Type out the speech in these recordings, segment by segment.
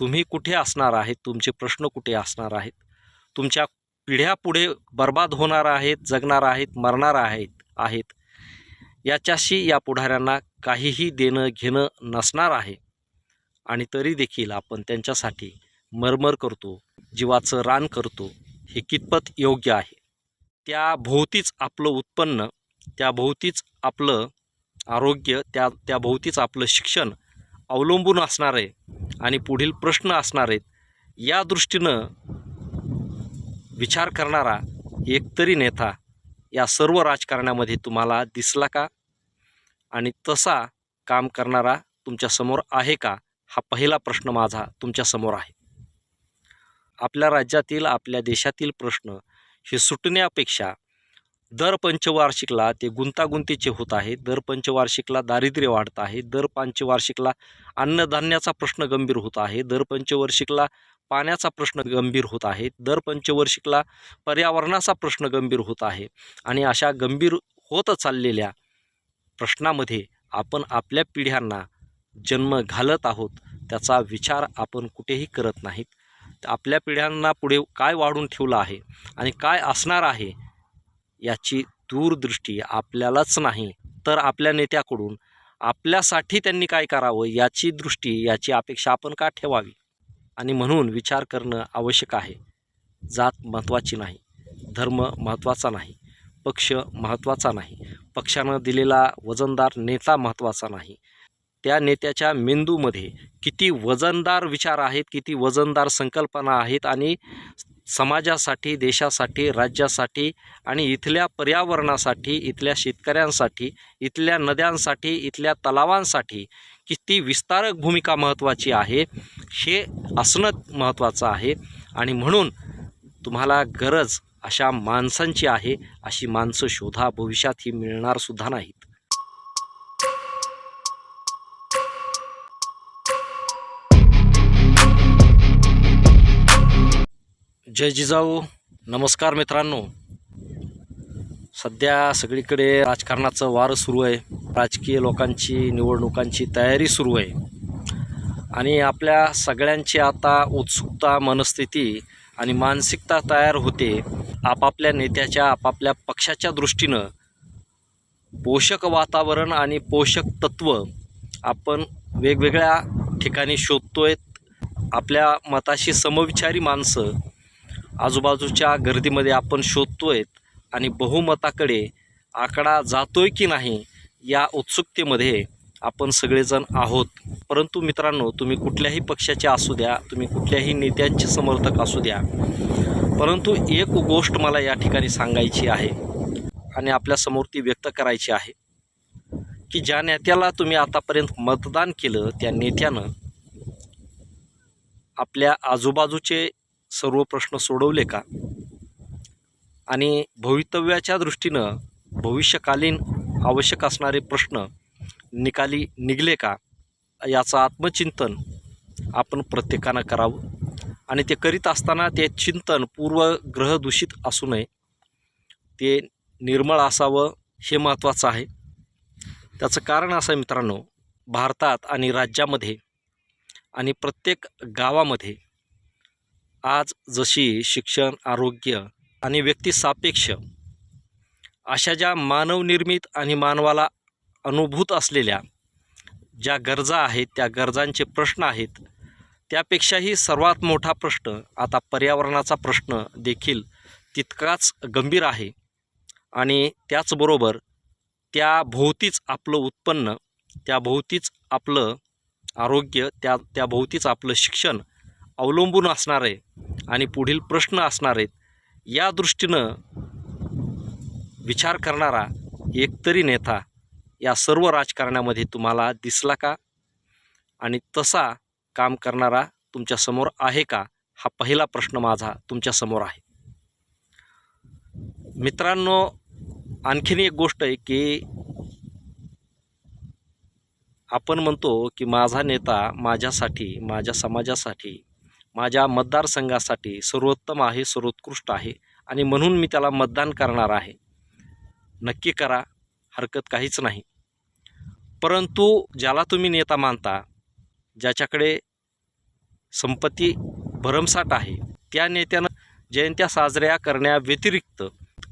तुम्ही कुठे असणार आहेत? तुमचे प्रश्न कुठे असणार आहेत? तुमच्या पिढ्या पुढे बर्बाद होणार आहेत जगणार आहेत मरणार आहेत आहेत. याच्याशी या पुढाऱ्यांना काहीही देणं घेणं नसणार आहे. आणि तरी देखील आपण त्यांच्यासाठी मरमर करतो जीवाचं रान करतो. हे कितपत योग्य आहे? त्या भोवतीच आपलं उत्पन्न त्याभोवतीच आपलं आरोग्य त्या त्याभोवतीच आपलं शिक्षण अवलंबून असणार आहे आणि पुढील प्रश्न असणार आहेत या दृष्टीनं विचार करणारा एकतरी नेता या सर्व राजकारणामध्ये तुम्हाला दिसला का? आणि तसा काम करणारा तुमच्यासमोर आहे का? हा पहिला प्रश्न माझा तुमच्यासमोर आहे. आपल्या राज्यातील आपल्या देशातील प्रश्न हे सुटण्यापेक्षा दर पंचवार्षिकला ते गुंतागुंतीचे होत आहे. दर पंचवार्षिकला दारिद्र्य वाढत आहे. दर पंचवार्षिकला अन्नधान्याचा प्रश्न गंभीर होत आहे. दर पंचवार्षिकला पाण्याचा प्रश्न गंभीर होत आहे. दर पंचवार्षिकला पर्यावरणाचा प्रश्न गंभीर होत आहे. आणि अशा गंभीर होत चाललेल्या प्रश्नामध्ये आपण आपल्या पिढ्यांना जन्म घालत आहोत त्याचा विचार आपण कुठेही करत नाहीत. आपल्या पिढ्यांना पुढे काय वाढून ठेवलं आहे आणि काय असणार आहे याची दूरदृष्टी आपल्यालाच नाही तर आपल्या नेत्याकडून आपल्यासाठी त्यांनी काय करावं याची दृष्टी याची अपेक्षा आपण का ठेवावी? आणि म्हणून विचार करणं आवश्यक आहे. जात महत्त्वाची नाही धर्म महत्त्वाचा नाही पक्ष महत्त्वाचा नाही पक्षानं दिलेला वजनदार नेता महत्त्वाचा नाही. त्या नेत्याच्या मेंदूमध्ये किती वजनदार विचार आहेत किती वजनदार संकल्पना आहेत आणि समाजासाठी देशासाठी राज्यासाठी आणि इथल्या पर्यावरणासाठी इथल्या शेतकऱ्यांसाठी इथल्या नद्यांसाठी इथल्या तलावांसाठी किती विस्तारक भूमिका महत्त्वाची आहे हे असणं महत्त्वाचं आहे. आणि म्हणून तुम्हाला गरज अशा माणसांची आहे अशी माणसं शोधा भविष्यात ही मिळणारसुद्धा नाहीत. जय जिजाऊ. नमस्कार मित्रांनो. सध्या सगळीकडे राजकारणाचं वारं सुरू आहे. राजकीय लोकांची निवडणुकांची तयारी सुरू आहे. आणि आपल्या सगळ्यांची आता उत्सुकता मनस्थिती आणि मानसिकता तयार होते. आपापल्या नेत्याच्या आपापल्या पक्षाच्या दृष्टीनं पोषक वातावरण आणि पोषक तत्व आपण वेगवेगळ्या ठिकाणी शोधतोय आपल्या मताशी समविचारी माणसं आजूबाजूच्या गर्दीमध्ये आपण शोधतोय आणि बहुमताकडे आकडा जातोय की नाही या उत्सुकतेमध्ये आपण सगळेजण आहोत. परंतु मित्रांनो तुम्ही कुठल्याही पक्षाचे असू द्या तुम्ही कुठल्याही नेत्यांचे समर्थक असू द्या. परंतु एक गोष्ट मला या ठिकाणी सांगायची आहे आणि आपल्यासमोर ती व्यक्त करायची आहे की ज्या नेत्याला तुम्ही आतापर्यंत मतदान केलं त्या नेत्यानं आपल्या आजूबाजूचे सर्व प्रश्न सोडवले का? आणि भवितव्याच्या दृष्टीनं भविष्यकालीन आवश्यक असणारे प्रश्न निकाली निघले का? याचं आत्मचिंतन आपण प्रत्येकानं करावं. आणि ते करीत असताना ते चिंतन पूर्वग्रहदूषित असू नये. ते निर्मळ असावं हे महत्त्वाचं आहे. त्याचं कारण असं आहे मित्रांनो भारतात आणि राज्यामध्ये आणि प्रत्येक गावामध्ये आज जशी शिक्षण आरोग्य आणि व्यक्तिसापेक्ष अशा ज्या मानवनिर्मित आणि मानवाला अनुभूत असलेल्या ज्या गरजा आहेत त्या गरजांचे प्रश्न आहेत त्यापेक्षाही सर्वात मोठा प्रश्न आता पर्यावरणाचा प्रश्न देखील तितकाच गंभीर आहे. आणि त्याचबरोबर त्याभोवतीच आपलं उत्पन्न त्याभोवतीच आपलं आरोग्य त्या त्याभोवतीच आपलं शिक्षण अवलंबून असणार आहे आणि पुढील प्रश्न असणार आहेत या दृष्टीनं विचार करणारा एकतरी नेता या सर्व राजकारणामध्ये तुम्हाला दिसला का? आणि तसा काम करणारा तुमच्यासमोर आहे का? हा पहिला प्रश्न माझा तुमच्यासमोर आहे. मित्रांनो आणखीन एक गोष्ट आहे की आपण म्हणतो की माझा नेता माझ्यासाठी माझ्या समाजासाठी माझ्या मतदारसंघासाठी सर्वोत्तम आहे सर्वोत्कृष्ट आहे आणि म्हणून मी त्याला मतदान करणार आहे. नक्की करा हरकत काहीच नाही. परंतु ज्याला तुम्ही नेता मानता ज्याच्याकडे संपत्ती भरमसाठ आहे त्या नेत्यानं जयंत्या साजऱ्या करण्याव्यतिरिक्त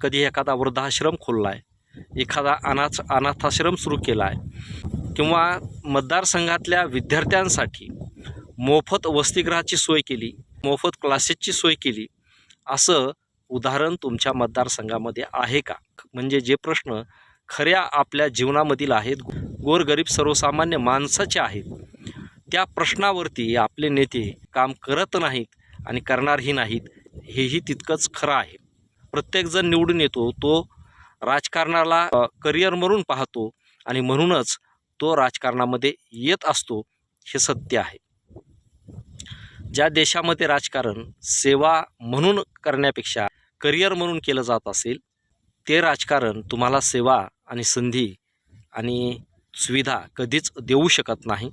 कधी एखादा वृद्धाश्रम खोलला आहे एखादा अनाथ अनाथाश्रम सुरू केला आहे किंवा मतदारसंघातल्या विद्यार्थ्यांसाठी मोफत वसतिगृहाची सोय केली मोफत क्लासेसची सोय केली. असं उदाहरण तुमच्या मतदारसंघामध्ये आहे का? म्हणजे जे प्रश्न खऱ्या आपल्या जीवनामधील आहेत गोरगरीब सर्वसामान्य माणसाचे आहेत त्या प्रश्नावरती आपले नेते काम करत नाहीत आणि करणारही नाहीत हेही तितकंच खरं आहे. प्रत्येकजण निवडून येतो तो राजकारणाला करिअर म्हणून पाहतो आणि म्हणूनच तो राजकारणामध्ये येत असतो हे सत्य आहे. ज्या देशामध्ये राजकारण सेवा म्हणून करण्यापेक्षा करिअर म्हणून केलं जात असेल ते राजकारण तुम्हाला सेवा आणि संधी आणि सुविधा कधीच देऊ शकत नाही.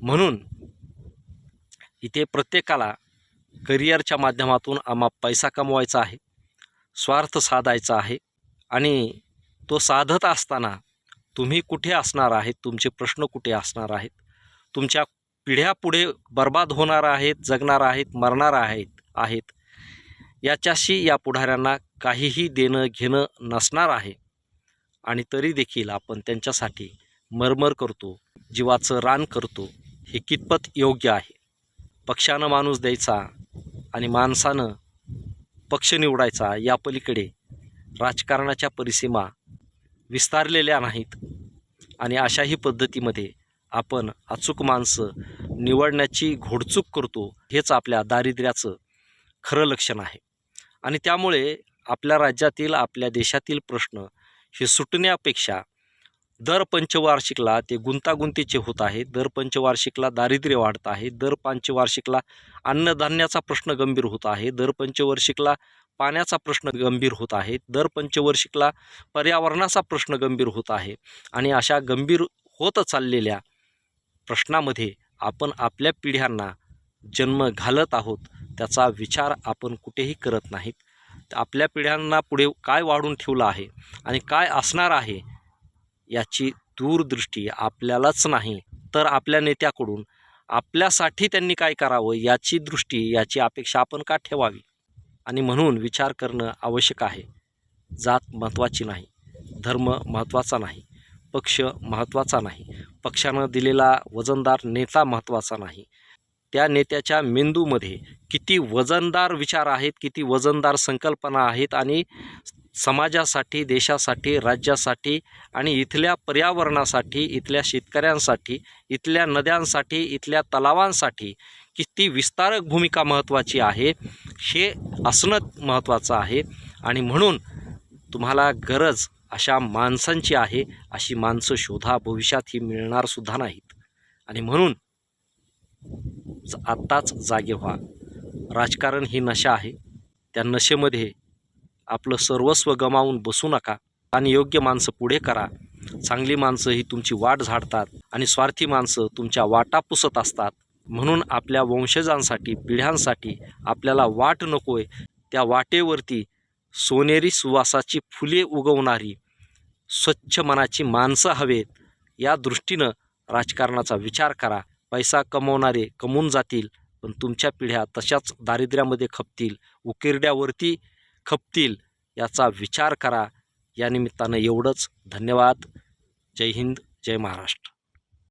म्हणून इथे प्रत्येकाला करिअरच्या माध्यमातून आम्हा पैसा कमवायचा आहे स्वार्थ साधायचा आहे आणि तो साधत असताना तुम्ही कुठे असणार आहेत तुमचे प्रश्न कुठे असणार आहेत तुमच्या पिढ्या पुढे बर्बाद होणार आहेत जगणार आहेत मरणार आहेत आहेत. याच्याशी या पुढाऱ्यांना काहीही देणं घेणं नसणार आहे. आणि तरी देखील आपण त्यांच्यासाठी मरमर करतो जीवाचं रान करतो. हे कितपत योग्य आहे? पक्षानं माणूस द्यायचा आणि माणसानं पक्ष निवडायचा या पलीकडे राजकारणाच्या परिसीमा विस्तारलेल्या नाहीत. आणि अशाही पद्धतीमध्ये आपण अचूक माणसं निवडण्याची घोडचूक करतो हेच आपल्या दारिद्र्याचं खरं लक्षण आहे. आणि त्यामुळे आपल्या राज्यातील आपल्या देशातील प्रश्न हे सुटण्यापेक्षा दर पंचवार्षिकला ते गुंतागुंतीचे होत आहे. दर पंचवार्षिकला दारिद्र्य वाढत आहे. दर पंचवार्षिकला अन्नधान्याचा प्रश्न गंभीर होत आहे. दर पंचवार्षिकला पाण्याचा प्रश्न गंभीर होत आहे. दर पंचवार्षिकला पर्यावरणाचा प्रश्न गंभीर होत आहे. आणि अशा गंभीर होत चाललेल्या प्रश्नामध्ये आपण आपल्या पिढ्यांना जन्म घालत आहोत त्याचा विचार आपण कुठेही करत नाहीत. आपल्या पिढ्यांना पुढे काय वाढून ठेवलं आहे आणि काय असणार आहे याची दूरदृष्टी आपल्यालाच नाही तर आपल्या नेत्याकडून आपल्यासाठी त्यांनी काय करावं याची दृष्टी याची अपेक्षा आपण का ठेवावी? आणि म्हणून विचार करणं आवश्यक आहे. जात महत्त्वाची नाही धर्म महत्त्वाचा नाही पक्ष महत्त्वाचा नाही. पक्षानं दिलेला वजनदार नेता महत्त्वाचा नाही. त्या नेत्याच्या मेंदूमध्ये किती वजनदार विचार आहेत किती वजनदार संकल्पना आहेत आणि समाजासाठी देशासाठी राज्यासाठी आणि इथल्या पर्यावरणासाठी इथल्या शेतकऱ्यांसाठी इथल्या नद्यांसाठी इथल्या तलावांसाठी किती विस्तारक भूमिका महत्त्वाची आहे हे असणं महत्त्वाचं आहे. आणि म्हणून तुम्हाला गरज अशा माणसांची आहे अशी माणसं शोधा भविष्यात ही मिळणारसुद्धा नाहीत. आणि म्हणून आत्ताच जागे व्हा. राजकारण ही नशा आहे. त्या नशेमध्ये आपलं सर्वस्व गमावून बसू नका आणि योग्य माणसं पुढे करा. चांगली माणसं ही तुमची वाट झाडतात आणि स्वार्थी माणसं तुमच्या वाटा पुसत असतात. म्हणून आपल्या वंशजांसाठी पिढ्यांसाठी आपल्याला वाट नकोय. त्या वाटेवरती सोनेरी सुवासाची फुले उगवणारी स्वच्छ मनाची माणसं हवेत. या दृष्टीनं राजकारणाचा विचार करा. पैसा कमवणारे कमवून जातील पण तुमच्या पिढ्या तशाच दारिद्र्यामध्ये खपतील उकिरड्यावरती खपतील याचा विचार करा. या निमित्तानं एवढंच. धन्यवाद. जय हिंद जय महाराष्ट्र.